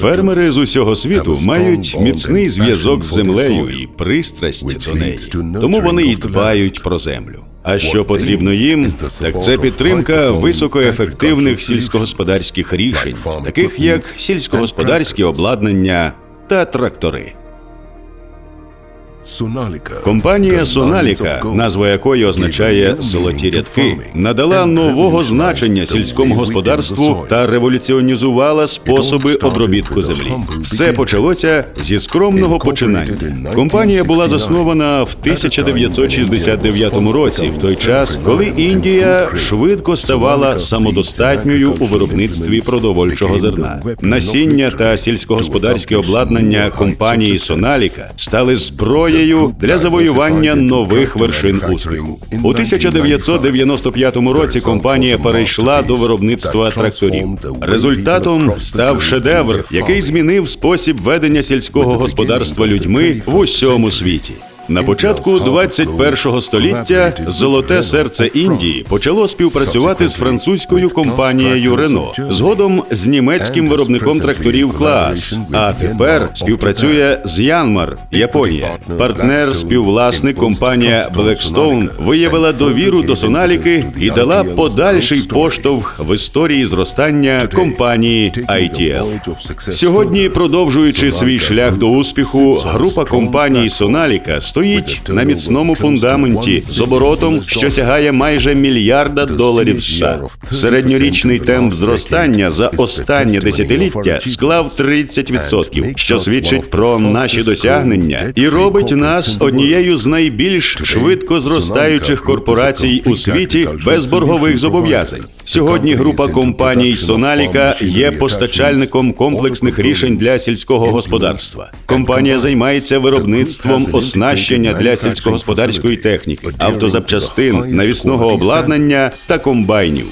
Фермери з усього світу мають міцний зв'язок з землею і пристрасть до неї. Тому вони й дбають про землю. А що потрібно їм, так це підтримка високоефективних сільськогосподарських рішень, таких як сільськогосподарське обладнання та трактори. Компанія Соналіка, назва якої означає золоті рядки, надала нового значення сільському господарству та революціонізувала способи обробітку землі. Все почалося зі скромного починання. Компанія була заснована в 1969 році, в той час, коли Індія швидко ставала самодостатньою у виробництві продовольчого зерна. Насіння та сільськогосподарське обладнання компанії Соналіка стали зброєю для завоювання нових вершин успіху. У 1995 році компанія перейшла до виробництва тракторів. Результатом став шедевр, який змінив спосіб ведення сільського господарства людьми в усьому світі. На початку 21-го століття золоте серце Індії почало співпрацювати з французькою компанією Рено, згодом з німецьким виробником тракторів Клаас. А тепер співпрацює з Янмар, Японія. Партнер, співвласник компанія Blackstone виявила довіру до Соналіки і дала подальший поштовх в історії зростання компанії ITL. Сьогодні, продовжуючи свій шлях до успіху, група компаній Соналіка стоїть на міцному фундаменті з оборотом, що сягає майже мільярда доларів США. Середньорічний темп зростання за останнє десятиліття склав 30%, що свідчить про наші досягнення і робить нас однією з найбільш швидко зростаючих корпорацій у світі без боргових зобов'язань. Сьогодні група компаній Соналіка є постачальником комплексних рішень для сільського господарства. Компанія займається виробництвом оснащення для сільськогосподарської техніки, автозапчастин, навісного обладнання та комбайнів.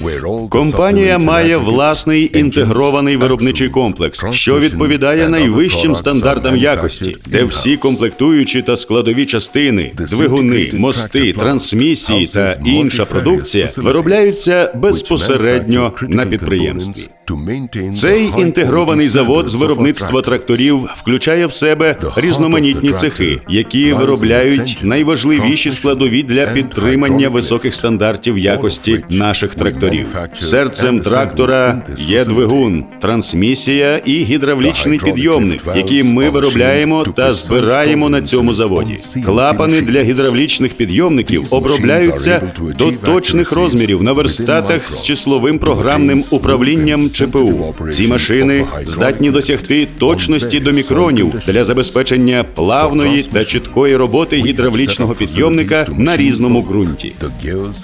Компанія має власний інтегрований виробничий комплекс, що відповідає найвищим стандартам якості, де всі комплектуючі та складові частини, двигуни, мости, трансмісії та інша продукція виробляються безпосередньо на підприємстві. Цей інтегрований завод з виробництва тракторів включає в себе різноманітні цехи, які виробляють найважливіші складові для підтримання високих стандартів якості наших тракторів. Серцем трактора є двигун, трансмісія і гідравлічний підйомник, які ми виробляємо та збираємо на цьому заводі. Клапани для гідравлічних підйомників обробляються до точних розмірів на верстатах з числовим програмним управлінням ЧПУ. Ці машини здатні досягти точності до мікронів для забезпечення плавної та чіткої роботи гідравлічного підйомника на різному ґрунті.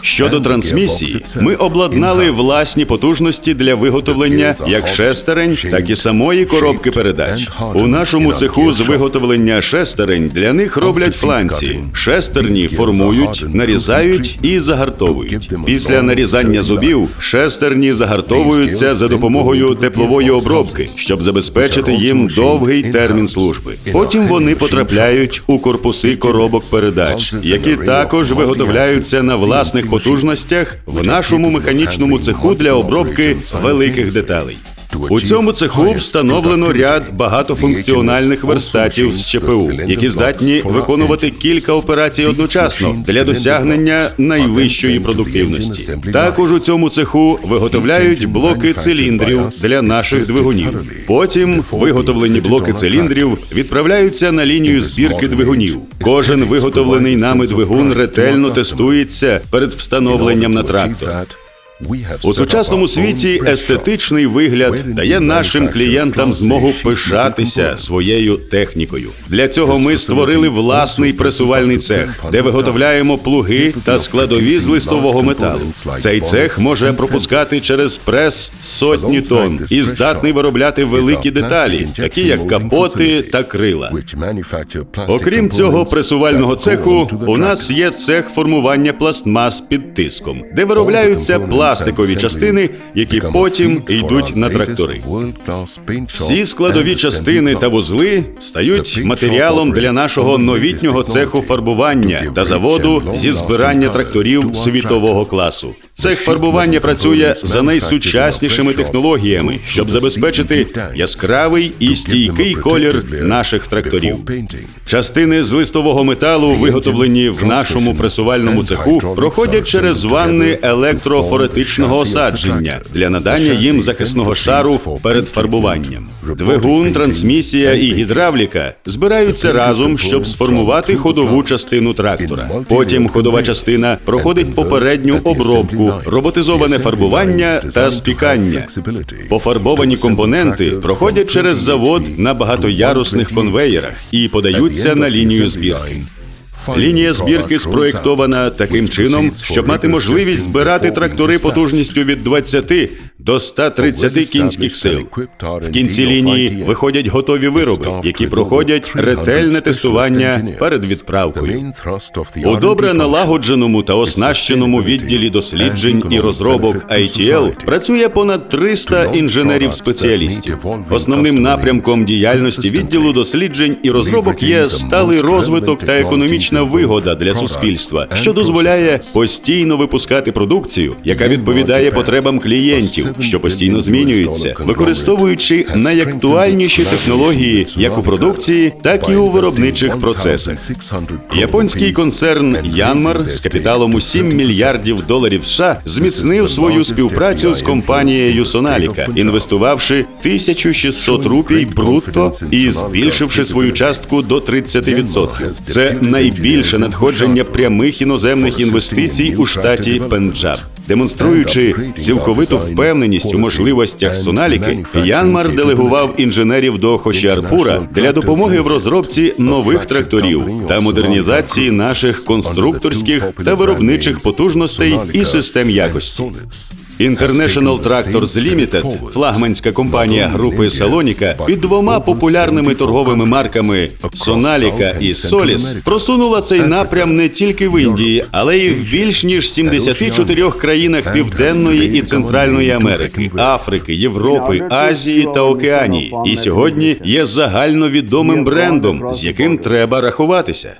Щодо трансмісії, ми обладнали власні потужності для виготовлення як шестерень, так і самої коробки передач. У нашому цеху з виготовлення шестерень для них роблять фланці. Шестерні формують, нарізають і загартовують. Після нарізання зубів шестерні загартовуються за допомогою теплової обробки, щоб забезпечити їм довгий термін служби. Потім вони потрапляють у корпуси коробок передач, які також виготовляються на власних потужностях в нашому механічному цеху для обробки великих деталей. У цьому цеху встановлено ряд багатофункціональних верстатів з ЧПУ, які здатні виконувати кілька операцій одночасно для досягнення найвищої продуктивності. Також у цьому цеху виготовляють блоки циліндрів для наших двигунів. Потім виготовлені блоки циліндрів відправляються на лінію збірки двигунів. Кожен виготовлений нами двигун ретельно тестується перед встановленням на трактор. У сучасному світі естетичний вигляд дає нашим клієнтам змогу пишатися своєю технікою. Для цього ми створили власний пресувальний цех, де виготовляємо плуги та складові з листового металу. Цей цех може пропускати через прес сотні тонн і здатний виробляти великі деталі, такі як капоти та крила. Окрім цього пресувального цеху, у нас є цех формування пластмас під тиском, де виробляються пластикові частини, які потім йдуть на трактори. Всі складові частини та вузли стають матеріалом для нашого новітнього цеху фарбування та заводу зі збирання тракторів світового класу. Цех фарбування працює за найсучаснішими технологіями, щоб забезпечити яскравий і стійкий колір наших тракторів. Частини з листового металу, виготовлені в нашому пресувальному цеху, проходять через ванни електрофоретичного осадження для надання їм захисного шару перед фарбуванням. Двигун, трансмісія і гідравліка збираються разом, щоб сформувати ходову частину трактора. Потім ходова частина проходить попередню обробку, роботизоване фарбування та спікання. Пофарбовані компоненти проходять через завод на багатоярусних конвеєрах і подаються на лінію збірки. Лінія збірки спроєктована таким чином, щоб мати можливість збирати трактори потужністю від 20 до 130 кінських сил. В кінці лінії виходять готові вироби, які проходять ретельне тестування перед відправкою. У добре налагодженому та оснащеному відділі досліджень і розробок ITL працює понад 300 інженерів-спеціалістів. Основним напрямком діяльності відділу досліджень і розробок є сталий розвиток та економічна вигода для суспільства, що дозволяє постійно випускати продукцію, яка відповідає потребам клієнтів, що постійно змінюються, використовуючи найактуальніші технології як у продукції, так і у виробничих процесах. Японський концерн Янмар з капіталом у 7 мільярдів доларів США зміцнив свою співпрацю з компанією Соналіка, інвестувавши 1600 рупій брутто і збільшивши свою частку до 30%. Це найбільше надходження прямих іноземних інвестицій у штаті Пенджаб. Демонструючи цілковиту впевненість у можливостях Соналіки, Янмар делегував інженерів до Хошіарпура для допомоги в розробці нових тракторів та модернізації наших конструкторських та виробничих потужностей і систем якості. International Tractors Limited, флагманська компанія групи Салоніка, під двома популярними торговими марками Соналіка і Соліс просунула цей напрям не тільки в Індії, але й в більш ніж 74 країнах Південної і Центральної Америки, Африки, Європи, Азії та Океанії. І сьогодні є загальновідомим брендом, з яким треба рахуватися.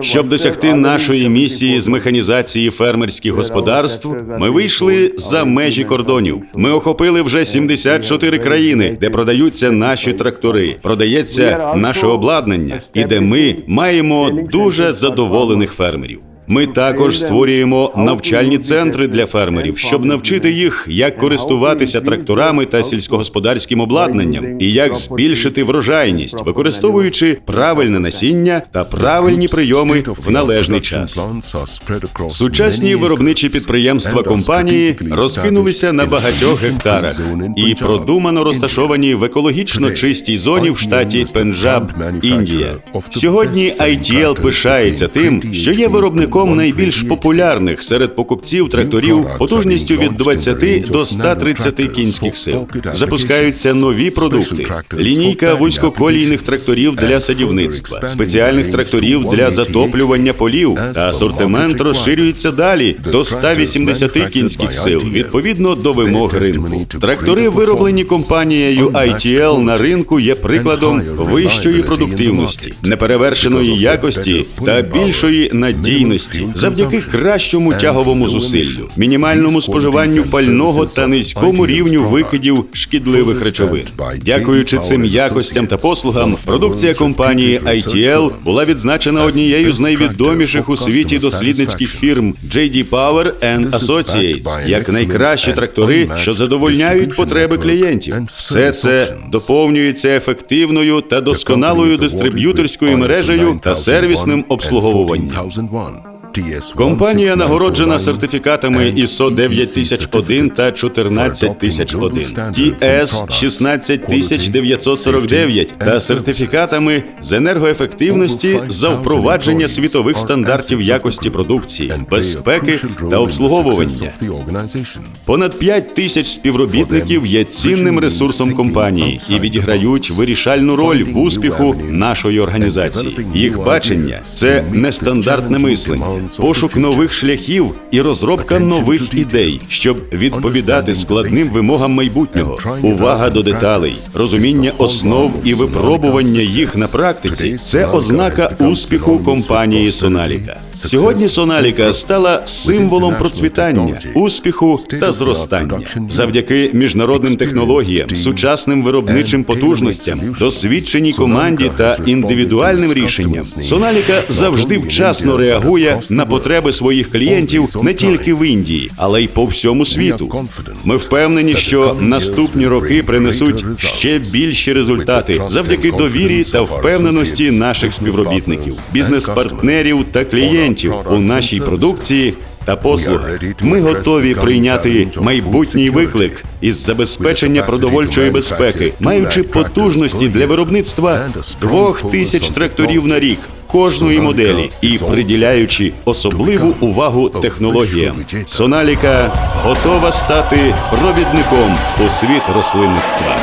Щоб досягти нашої місії з механізації фермерських господарств, ми вийшли за межі кордонів. Ми охопили вже 74 країни, де продаються наші трактори, продається наше обладнання, і де ми маємо дуже задоволених фермерів. Ми також створюємо навчальні центри для фермерів, щоб навчити їх, як користуватися тракторами та сільськогосподарським обладнанням, і як збільшити врожайність, використовуючи правильне насіння та правильні прийоми в належний час. Сучасні виробничі підприємства компанії розкинулися на багатьох гектарах і продумано розташовані в екологічно чистій зоні в штаті Пенджаб, Індія. Сьогодні ITL пишається тим, що є виробником найбільш популярних серед покупців тракторів потужністю від 20 до 130 кінських сил. Запускаються нові продукти: лінійка вузькоколійних тракторів для садівництва, спеціальних тракторів для затоплювання полів. та асортимент розширюється далі до 180 кінських сил. Відповідно до вимог ринку. Трактори, вироблені компанією ITL на ринку, є прикладом вищої продуктивності, неперевершеної якості та більшої надійності завдяки кращому тяговому зусиллю, мінімальному споживанню пального та низькому рівню викидів шкідливих речовин. Дякуючи цим якостям та послугам, продукція компанії ITL була відзначена однією з найвідоміших у світі дослідницьких фірм JD Power and Associates як найкращі трактори, що задовольняють потреби клієнтів. Все це доповнюється ефективною та досконалою дистриб'юторською мережею та сервісним обслуговуванням. Компанія нагороджена сертифікатами ISO 9001 та 14001, TS 16949 та сертифікатами з енергоефективності за впровадження світових стандартів якості продукції, безпеки та обслуговування. Понад 5 тисяч співробітників є цінним ресурсом компанії і відіграють вирішальну роль в успіху нашої організації. Їх бачення це нестандартне мислення, пошук нових шляхів і розробка нових ідей, щоб відповідати складним вимогам майбутнього. Увага до деталей, розуміння основ і випробування їх на практиці це ознака успіху компанії Соналіка. Сьогодні Соналіка стала символом процвітання, успіху та зростання завдяки міжнародним технологіям, сучасним виробничим потужностям, досвідченій команді та індивідуальним рішенням. Соналіка завжди вчасно реагує на потреби своїх клієнтів не тільки в Індії, але й по всьому світу. Ми впевнені, що наступні роки принесуть ще більші результати завдяки довірі та впевненості наших співробітників, бізнес-партнерів та клієнтів у нашій продукції та послугах. Ми готові прийняти майбутній виклик із забезпечення продовольчої безпеки, маючи потужності для виробництва двох тисяч тракторів на рік. Кожної моделі і приділяючи особливу увагу технологіям, Соналіка готова стати провідником у світ рослинництва.